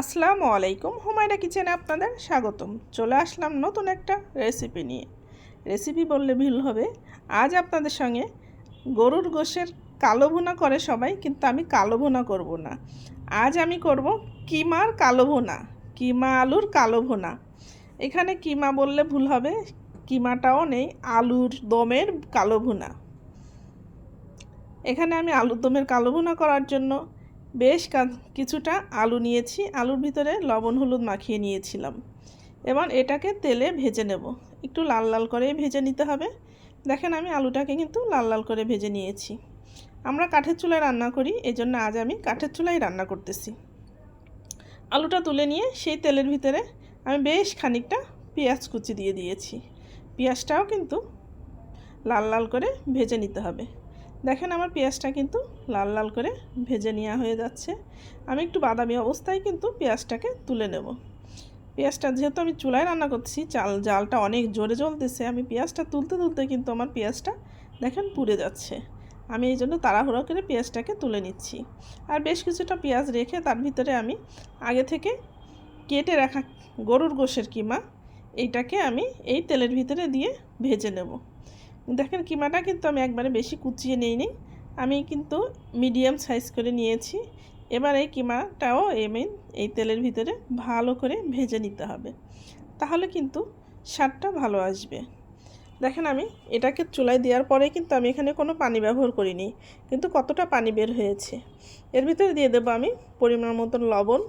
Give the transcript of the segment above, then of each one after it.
আসসালামু আলাইকুম, হুমায়রা কিচেনে আপনাদের স্বাগতম। চলে আসলাম নতুন একটা রেসিপি নিয়ে। রেসিপি বললে ভুল হবে। আজ আপনাদের সঙ্গে গরুর গোশের কালো ভুনা করে সবাই, কিন্তু আমি কালো ভুনা করব না। আজ আমি করব কিমার কালো ভুনা, কিমা আলুর কালো ভুনা। এখানে কিমা বললে ভুল হবে, কিমাটাও নেই, আলুর দমের কালো ভুনা। এখানে আমি আলুর দমের কালো ভুনা করার জন্য বেশ কিছুটা আলু নিয়েছি, আলুর ভিতরে লবণ, হলুদ মাখিয়ে নিয়েছিলাম। এবার এটাকে তেলে ভেজে নেব। একটু লাল লাল করে ভেজে নিতে হবে। দেখেন আমি আলুটাকে কিন্তু লাল লাল করে ভেজে নিয়েছি। আমরা কাঠের চুলায় রান্না করি, এজন্য আজ আমি কাঠের চুলায় রান্না করতেছি। আলুটা তুলে নিয়ে সেই তেলের ভিতরে আমি বেশ খানিকটা পেঁয়াজ কুচি দিয়ে দিয়েছি। পেঁয়াজটাও কিন্তু লাল লাল করে ভেজে নিতে হবে। দেখেন আমার পেঁয়াজটা কিন্তু লাল লাল করে ভেজে নেওয়া হয়ে যাচ্ছে। আমি একটু বাদামি অবস্থায় কিন্তু পেঁয়াজটাকে তুলে নেব। পেঁয়াজটা যেহেতু আমি চুলায় রান্না করছি, চাল, জালটা অনেক জোরে জ্বলতেছে, আমি পেঁয়াজটা তুলতে তুলতে কিন্তু আমার পেঁয়াজটা দেখেন পুড়ে যাচ্ছে। আমি এই জন্য তাড়াহুড়ো করে পেঁয়াজটাকে তুলে নিচ্ছি। আর বেশ কিছুটা পেঁয়াজ রেখে তার ভিতরে আমি আগে থেকে কেটে রাখা গরুর গোশের কিমা, এইটাকে আমি এই তেলের ভিতরে দিয়ে ভেজে নেব। দেখেন কিমাটা কিন্তু আমি একবারে বেশি কুচিয়ে নিইনি। আমি কিন্তু মিডিয়াম সাইজ করে নিয়েছি। এবার এই কিমাটাও এমে এই তেলের ভিতরে ভালো করে ভেজে নিতে হবে। তাহলে কিন্তু স্বাদটা ভালো আসবে। দেখেন আমি এটাকে চুলায় দেওয়ার পরে কিন্তু আমি এখানে কোনো পানি ব্যবহার করিনি। কিন্তু কতটা পানি বের হয়েছে। এর ভিতরে দিয়ে দেবো আমি পরিমাণ মতন লবণ,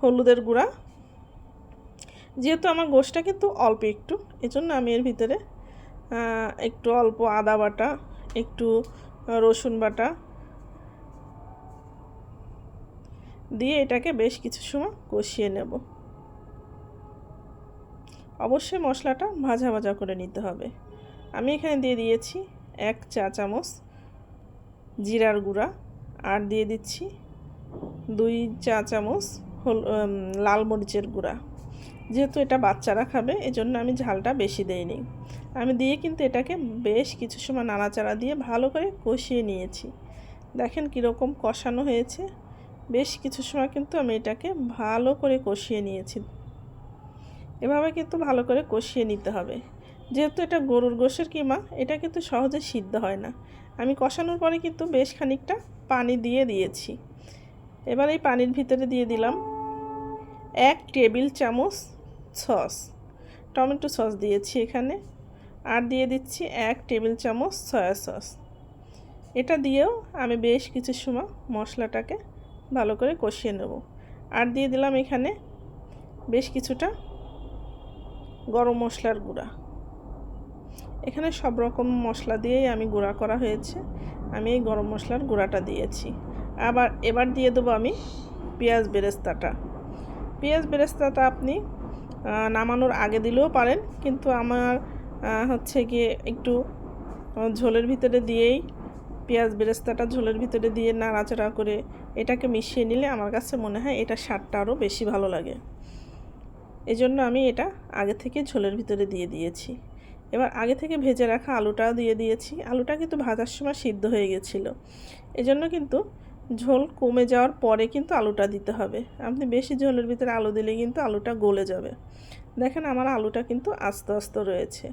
হলুদের গুঁড়া। যেহেতু আমার গোষ্ঠটা কিন্তু অল্প একটু, এজন্য আমি এর ভিতরে একটু অল্প আদা বাটা, একটু রসুন বাটা দিয়ে এটাকে বেশ কিছু সময় কষিয়ে নেব। অবশ্যই মশলাটা ভাজা ভাজা করে নিতে হবে। আমি এখানে দিয়ে দিয়েছি এক চা চামচ জিরার গুঁড়া আর দিয়ে দিচ্ছি দুই চা চামচ লাল মরিচের গুঁড়া। যেহেতু এটা বাচ্চারা খাবে, এজন্য আমি ঝালটা বেশি দেইনি। আমি দিয়ে কিন্তু এটাকে বেশ কিছু সময় নাড়াচাড়া দিয়ে ভালো করে কষিয়ে নিয়েছি। দেখেন কীরকম কষানো হয়েছে। বেশ কিছু সময় কিন্তু আমি এটাকে ভালো করে কষিয়ে নিয়েছি। এভাবে কিন্তু ভালো করে কষিয়ে নিতে হবে। যেহেতু এটা গরুর গোশের কিমা, এটা কিন্তু সহজে সিদ্ধ হয় না। আমি কষানোর পরে কিন্তু বেশ খানিকটা পানি দিয়ে দিয়েছি। এবার এই পানির ভিতরে দিয়ে দিলাম এক টেবিল চামচ সস, টমেটো সস দিয়েছি এখানে। আর দিয়ে দিচ্ছি এক টেবিল চামচ সয়া সস। এটা দিয়েও আমি বেশ কিছু সময় মশলাটাকে ভালো করে কষিয়ে নেব। আর দিয়ে দিলাম এখানে বেশ কিছুটা গরম মশলার গুঁড়া। এখানে সব রকম মশলা দিয়েই আমি গুঁড়া করা হয়েছে। আমি এই গরম মশলার গুঁড়াটা দিয়েছি। আবার এবার দিয়ে দেবো আমি পেঁয়াজ বেরেস্তাটা। পেঁয়াজ বেরেস্তাটা আপনি নামানোর আগে দিলেও পারেন। কিন্তু আমার হচ্ছে গিয়ে একটু ঝোলের ভিতরে দিয়েই, পেঁয়াজ বেরেস্তাটা ঝোলের ভিতরে দিয়ে নাড়াচাড়া করে এটাকে মিশিয়ে নিলে আমার কাছে মনে হয় এটা স্বাদটা আরও বেশি ভালো লাগে। এই জন্য আমি এটা আগে থেকে ঝোলের ভিতরে দিয়ে দিয়েছি। এবার আগে থেকে ভেজে রাখা আলুটাও দিয়ে দিয়েছি। আলুটা কিন্তু ভাজার সময় সিদ্ধ হয়ে গেছিল। এজন্য কিন্তু ঝোল কমে যাওয়ার পরে কিন্তু আলুটা দিতে হবে। আপনি বেশি ঝোলের ভিতরে আলু দিলে কিন্তু আলুটা গলে যাবে। দেখেন আমার আলুটা কিন্তু আস্তে আস্তে রয়েছে।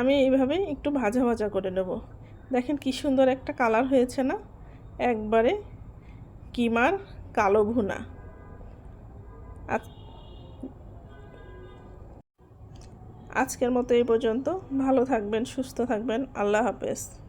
আমি এইভাবে একটু ভাজা ভাজা করে নেব। দেখেন কি সুন্দর একটা কালার হয়েছে না? একবারে কিমার কালো ভুনা। আজকের মতো এই পর্যন্ত। ভালো থাকবেন, সুস্থ থাকবেন। আল্লাহ হাফেজ।